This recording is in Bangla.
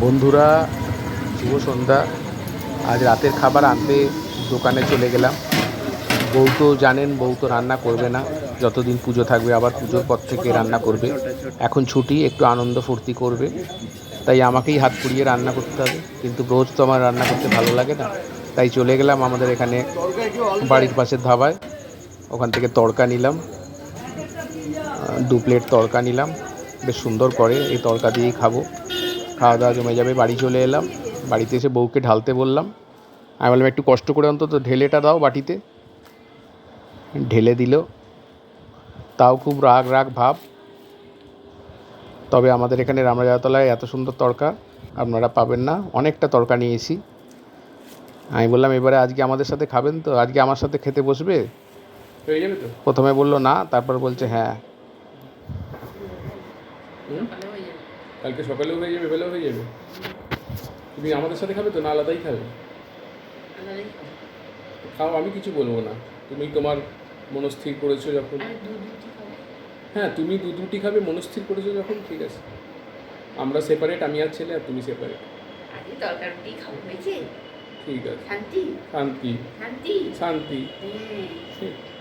বন্ধুরা, শুভ সন্ধ্যা। আজ রাতের খাবার আনতে দোকানে চলে গেলাম। বউ তো জানেন, বউ তো রান্না করবে না। যতদিন পুজো থাকবে, আবার পুজোর পর থেকে রান্না করবে। এখন ছুটি, একটু আনন্দ ফুর্তি করবে। তাই আমাকেই হাত পুড়িয়ে রান্না করতে হবে। কিন্তু রোজ তো আমার রান্না করতে ভালো লাগে না। তাই চলে গেলাম আমাদের এখানে বাড়ির পাশের ধাবায়। ওখান থেকে তড়কা নিলাম। দু প্লেট তড়কা নিলাম। বেশ সুন্দর করে এই তড়কা দিয়েই খাব। খাওয়া দাওয়া জমে যাবে বাড়ি চলে এলাম। বাড়িতে এসে বউকে ঢালতে বললাম। আমি বললাম একটু কষ্ট করে অন্তত ঢেলেটা দাও বাটিতে। ঢেলে দিল। তাও খুব রাগ রাগ ভাব। তবে আমাদের এখানে রামরাজাতলায় এত সুন্দর তড়কা আপনারা পাবেন না। অনেকটা তড়কা নিয়েছি। আমি বললাম এবারে আজকে আমাদের সাথে খাবেন তো? আজকে আমার সাথে খেতে বসবে? হয়ে যাবে তো? প্রথমে বলল না। তারপর বলছে হ্যাঁ? কালকে সকালেও হয়ে যাবে বেলাও হয়ে যাবে। তুমি আমাদের সাথে খাবে তো? না আলাদাই খাবে। খাও আমি কিছু বলব না। তুমি তোমার মনস্থির করেছ যখন। হ্যাঁ তুমি দু দুটি খাবে মনস্থির করেছ যখন? ঠিক আছে। আমরা সেপারেট আমি আর ছেলে আর তুমি সেপারেট ঠিক আছে। শান্তি? শান্তি। শান্তি? শান্তি। হ্যাঁ।